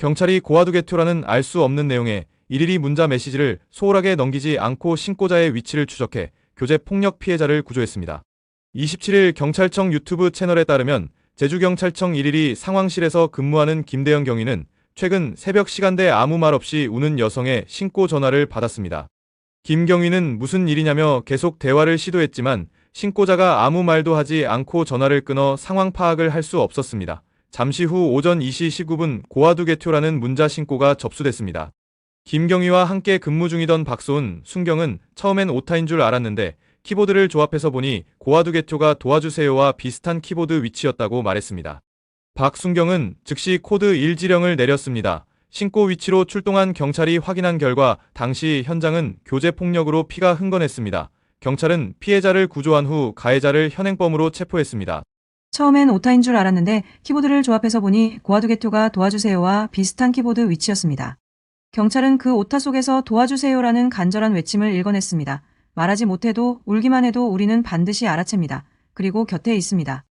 경찰이 고아두개투라는 알 수 없는 내용의 일일이 문자 메시지를 소홀하게 넘기지 않고 신고자의 위치를 추적해 교제 폭력 피해자를 구조했습니다. 27일 경찰청 유튜브 채널에 따르면 제주경찰청 112 상황실에서 근무하는 김대영 경위는 최근 새벽 시간대 아무 말 없이 우는 여성의 신고 전화를 받았습니다. 김 경위는 무슨 일이냐며 계속 대화를 시도했지만 신고자가 아무 말도 하지 않고 전화를 끊어 상황 파악을 할 수 없었습니다. 잠시 후 오전 2시 19분 고아두개투라는 문자 신고가 접수됐습니다. 김경희와 함께 근무 중이던 박소은, 순경은 처음엔 오타인 줄 알았는데 키보드를 조합해서 보니 고아두개투가 도와주세요와 비슷한 키보드 위치였다고 말했습니다. 박순경은 즉시 코드 1 지령을 내렸습니다. 신고 위치로 출동한 경찰이 확인한 결과 당시 현장은 교제 폭력으로 피가 흥건했습니다. 경찰은 피해자를 구조한 후 가해자를 현행범으로 체포했습니다. 처음엔 오타인 줄 알았는데 키보드를 조합해서 보니 고아두개토가 도와주세요와 비슷한 키보드 위치였습니다. 경찰은 그 오타 속에서 도와주세요라는 간절한 외침을 읽어냈습니다. 말하지 못해도 울기만 해도 우리는 반드시 알아챕니다. 그리고 곁에 있습니다.